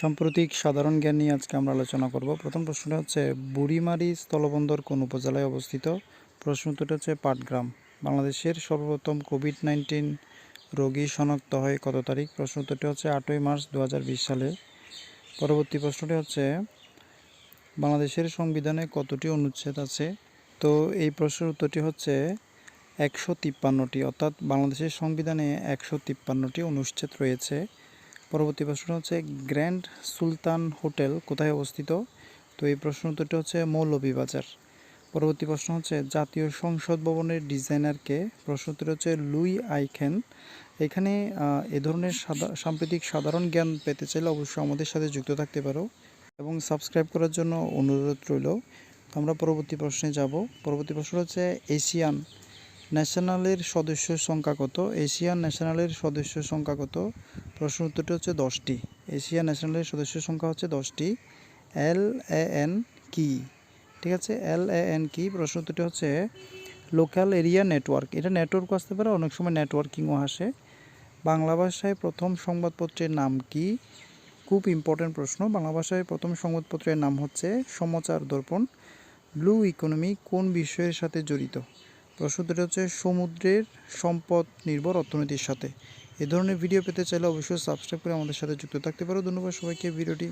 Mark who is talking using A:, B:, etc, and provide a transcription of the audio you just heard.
A: সাম্প্রতিক সাধারণ জ্ঞান নিয়ে আজকে আমরা আলোচনা করব। প্রথম প্রশ্নটা হচ্ছে, বুড়িমারি স্থলবন্দর কোন উপজেলায় অবস্থিত? প্রশ্ন উত্তরটা হচ্ছে পাটগ্রাম। বাংলাদেশের সর্বপ্রথম কোভিড নাইন্টিন রোগী শনাক্ত হয় কত তারিখ? প্রশ্ন উত্তরটি হচ্ছে আটই মার্চ দু হাজার বিশ সালে। পরবর্তী প্রশ্নটি হচ্ছে, বাংলাদেশের সংবিধানে কতটি অনুচ্ছেদ আছে? তো এই প্রশ্নের উত্তরটি হচ্ছে একশো তিপ্পান্নটি, অর্থাৎ বাংলাদেশের সংবিধানে একশো তিপ্পান্নটি অনুচ্ছেদ রয়েছে। পরবর্তী প্রশ্ন হচ্ছে, গ্র্যান্ড সুলতান হোটেল কোথায় অবস্থিত? তো এই প্রশ্ন উত্তরটি হচ্ছে মৌলভীবাজার। পরবর্তী প্রশ্ন হচ্ছে, জাতীয় সংসদ ভবনের ডিজাইনারকে? প্রশ্ন উত্তর হচ্ছে, লুই আইখেন। এখানে এ ধরনের সাম্প্রতিক সাধারণ জ্ঞান পেতে চাইলে অবশ্যই আমাদের সাথে যুক্ত থাকতে পারো এবং সাবস্ক্রাইব করার জন্য অনুরোধ রইল। আমরা পরবর্তী প্রশ্নে যাব। পরবর্তী প্রশ্ন হচ্ছে, এশিয়ান ন্যাশনালের সদস্য সংখ্যা কত? এশিয়ান ন্যাশনালের সদস্য সংখ্যা কত? প্রশ্ন উত্তরটি হচ্ছে দশটি। এশিয়া ন্যাশনালের সদস্য সংখ্যা হচ্ছে দশটি। এল এ এন কি? ঠিক আছে, এল এ এন কি? প্রশ্ন উত্তরটি হচ্ছে লোকাল এরিয়া নেটওয়ার্ক। এটা নেটওয়ার্ক আসতে পারে, অনেক সময় নেটওয়ার্কিংও আসে। বাংলা ভাষায় প্রথম সংবাদপত্রের নাম কি? খুব ইম্পর্টেন্ট প্রশ্ন। বাংলা ভাষায় প্রথম সংবাদপত্রের নাম হচ্ছে সমাচার দর্পণ। ব্লু ইকোনমি কোন বিষয়ের সাথে জড়িত? প্রশ্ন উত্তরটি হচ্ছে, সমুদ্রের সম্পদ নির্ভর অর্থনীতির সাথে। এ ধরনের ভিডিও পেতে চাইলে অবশ্যই সাবস্ক্রাইব করে আমাদের সাথে যুক্ত থাকতে পারো। ধন্যবাদ সবাইকে। ভিডিওটি